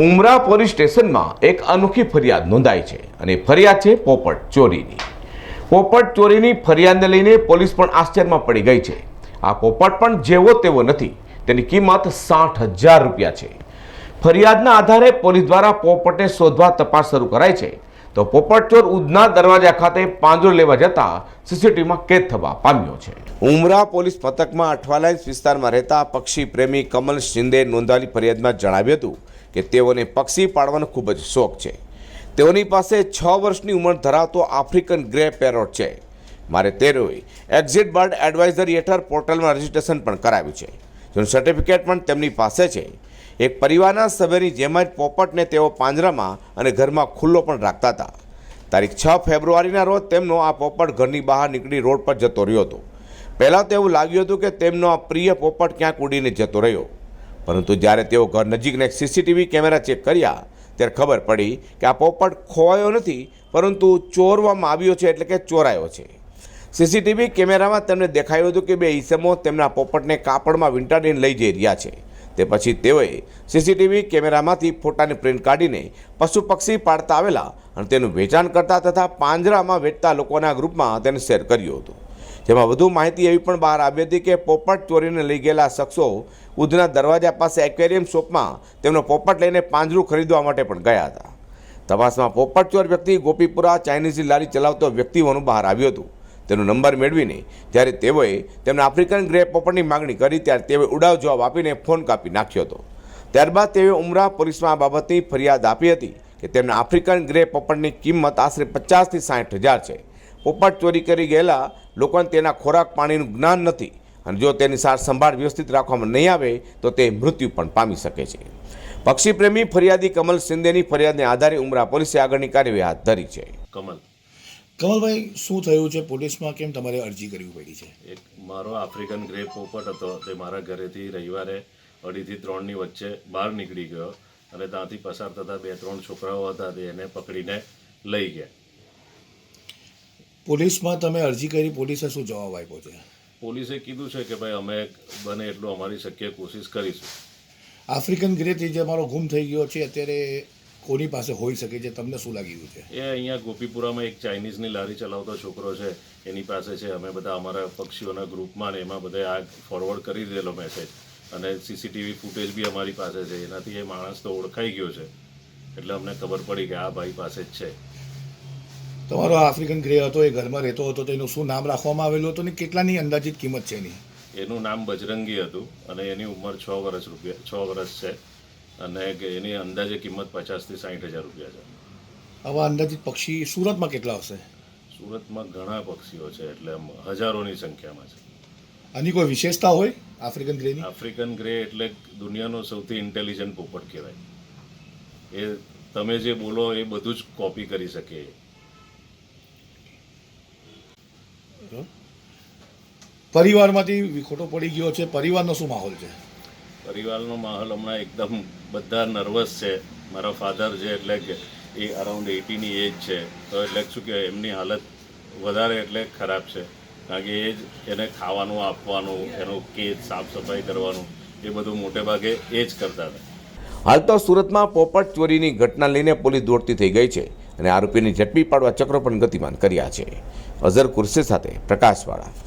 ઉમરા police સ્ટેશનમાં એક અનોખી ફરિયાદ નોંધાઈ છે અને ફરિયાદ છે પોપટ ચોરીની. પોપટ ચોરીની ફરિયાદને લઈને પોલીસ પણ આશ્ચર્યમાં પડી ગઈ છે. આ પોપટ પણ જેવો તેવો નથી. તેની કિંમત સાઠ હજાર રૂપિયા છે. ફરિયાદના આધારે પોલીસ દ્વારા પોપટને શોધવા તપાસ શરૂ કરાઈ છે. તો પોપટચોર ઉધના દરવાજા ખાતે પાંજરો લેવા જતા સીસીટીવીમાં કેદ થવા પામ્યો છે. ઉમરા પોલીસ મથકમાં અઠવાલાઇન્સ વિસ્તારમાં રહેતા પક્ષી પ્રેમી કમલ શિંદે નોંધાયેલી ફરિયાદમાં જણાવ્યું હતું કે તેઓને પક્ષી પાળવાનો ખૂબ જ શોખ છે. તેઓની પાસે છ વર્ષની ઉંમર ધરાવતો આફ્રિકન ગ્રે પેરોટ છે. મારે તેઓએ એક્ઝિટ બર્ડ એડવાઇઝરી હેઠળ પોર્ટલમાં રજીસ્ટ્રેશન પણ કરાવ્યું છે. જેનું સર્ટિફિકેટ પણ તેમની પાસે છે. એક પરિવારના સભ્યની જેમ જ પોપટને તેઓ પાંજરામાં અને ઘરમાં ખુલ્લો પણ રાખતા હતા. તારીખ છ ફેબ્રુઆરીના રોજ તેમનો આ પોપટ ઘરની બહાર નીકળી રોડ પર જતો રહ્યો હતો. પહેલાં તો એવું લાગ્યું હતું કે તેમનો આ પ્રિય પોપટ ક્યાંક ઉડીને જતો રહ્યો. પરંતુ જ્યારે તેઓ ઘર નજીકના સીસીટીવી કેમેરા ચેક કર્યા, ત્યારે ખબર પડી કે આ પોપટ ખોવાયો નથી, પરંતુ ચોરવામાં આવ્યો છે એટલે કે ચોરાયો છે. સીસીટીવી કેમેરામાં તેમને દેખાયું હતું કે બે ઈસમો તેમના પોપટને કાપડમાં વીંટાડીને લઈ જઈ રહ્યા છે. તે પછી તેઓએ સીસીટીવી કેમેરામાંથી ફોટાની પ્રિન્ટ કાઢીને પશુ પક્ષી પાડતા આવેલા અને તેનું વેચાણ કરતા તથા પાંજરામાં વેચતા લોકોના ગ્રુપમાં તેને શેર કર્યું હતું. જેમાં વધુ માહિતી એવી પણ બહાર આવી હતી કે પોપટ ચોરીને લઈ ગયેલા શખ્સો ઉધના દરવાજા પાસે એક્વેરિયમ શોપમાં તેમનો પોપટ લઈને પાંજરું ખરીદવા માટે પણ ગયા હતા. તપાસમાં પોપટ ચોર વ્યક્તિ ગોપીપુરા ચાઇનીઝી લારી ચલાવતો વ્યક્તિ હોવાનું બહાર આવ્યું હતું. તેનો નંબર મેળવીને ત્યારે તેઓએ તેમના આફ્રિકન ગ્રે પોપટની માંગણી કરી, ત્યારે તેઓએ ઉડાવ જવાબ આપીને ફોન કાપી નાખ્યો હતો. ત્યારબાદ તેઓએ ઉમરા પોલીસમાં આ બાબતની ફરિયાદ આપી હતી કે તેમના આફ્રિકન ગ્રે પોપટની કિંમત આશરે પચાસથી સાઠ હજાર છે. પોપટ ચોરી કરી ગયેલા લોકોને તેના ખોરાક પાણીનું જ્ઞાન નથી અને જો તેની સાર સંભાળ વ્યવસ્થિત રાખવામાં નહીં આવે, તો તે મૃત્યુ પણ પામી શકે છે. પક્ષી પ્રેમી ફરિયાદી કમલ શિંદેની ફરિયાદને આધારે ઉમરા પોલીસે આગળની કાર્યવાહી હાથ ધરી છે. કમલ. કમલભાઈ શું થયું છે? પોલીસમાં કેમ તમારે અરજી કરવી પડી છે? એક મારો આફ્રિકન ગ્રે પોપટ હતો. તે મારા ઘરેથી રવિવારે અઢીથી ત્રણની વચ્ચે બહાર નીકળી ગયો અને ત્યાંથી પસાર થતા બે ત્રણ છોકરાઓ હતા તે એને પકડીને લઈ ગયા. પોલીસમાં તમે અરજી કરી પોલીસે શું જવાબ આપ્યો છે? પોલીસે કીધું છે કે ભાઈ અમે બને એટલું અમારી શક્ય કોશિશ કરીશું. આફ્રિકન ગ્રેથી જે મારો ગુમ થઈ ગયો છે અત્યારે કોની પાસે હોઈ શકે છે? તમને શું લાગી રહ્યું છે? એ અહીંયા ગોપીપુરામાં એક ચાઇનીઝની લારી ચલાવતો છોકરો છે. એની પાસે છે. અમે બધા અમારા પક્ષીઓના ગ્રુપમાં ને એમાં બધા આ ફોરવર્ડ કરી દીધેલો મેસેજ અને સીસીટીવી ફૂટેજ બી અમારી પાસે છે. એનાથી એ માણસ તો ઓળખાઈ ગયો છે. એટલે અમને ખબર પડી કે આ ભાઈ પાસે જ છે. તમારો આફ્રિકન ગ્રે હતો એ ઘરમાં રહેતો હતો તો એનું શું નામ રાખવામાં આવેલું હતું ને કેટલાની અંદાજિત કિંમત છે એની? એનું નામ બજરંગી હતું અને એની ઉંમર છ વર્ષ રૂપિયા છ વર્ષ છે. અને કે એની અંદાજે કિંમત પચાસથી સાઠ હજાર રૂપિયા છે. આવા અંદાજિત પક્ષી સુરતમાં કેટલા હશે? સુરતમાં ઘણા પક્ષીઓ છે એટલે હજારોની સંખ્યામાં છે. આની કોઈ વિશેષતા હોય? આફ્રિકન ગ્રે આફ્રિકન ગ્રે એટલે દુનિયાનો સૌથી ઇન્ટેલિજન્ટ પોપટ કહેવાય. એ તમે જે બોલો એ બધું જ કોપી કરી શકે. પરિવારમાંથી વિખોટો પડી ગયો છે. પરિવારનો શું માહોલ છે? પરિવારનો માહોલ હમણાં એકદમ બધા નર્વસ છે. મારા ફાધર છે એટલે કે એ અરાઉન્ડ એટીની એજ છે. તો એટલે શું કહેવાય, એમની હાલત વધારે એટલે ખરાબ છે. કારણ કે એ જ એને ખાવાનું આપવાનું, એનું કેદ સાફ સફાઈ કરવાનું, એ બધું મોટે ભાગે એ જ કરતા હતા. હાલ તો સુરતમાં પોપટ ચોરીની ઘટના લઈને પોલીસ દોડતી થઈ ગઈ છે અને આરોપીને ઝડપી પાડવા ચક્રો પણ ગતિમાન કર્યા છે. અઝર કુરશી સાથે પ્રકાશવાળા.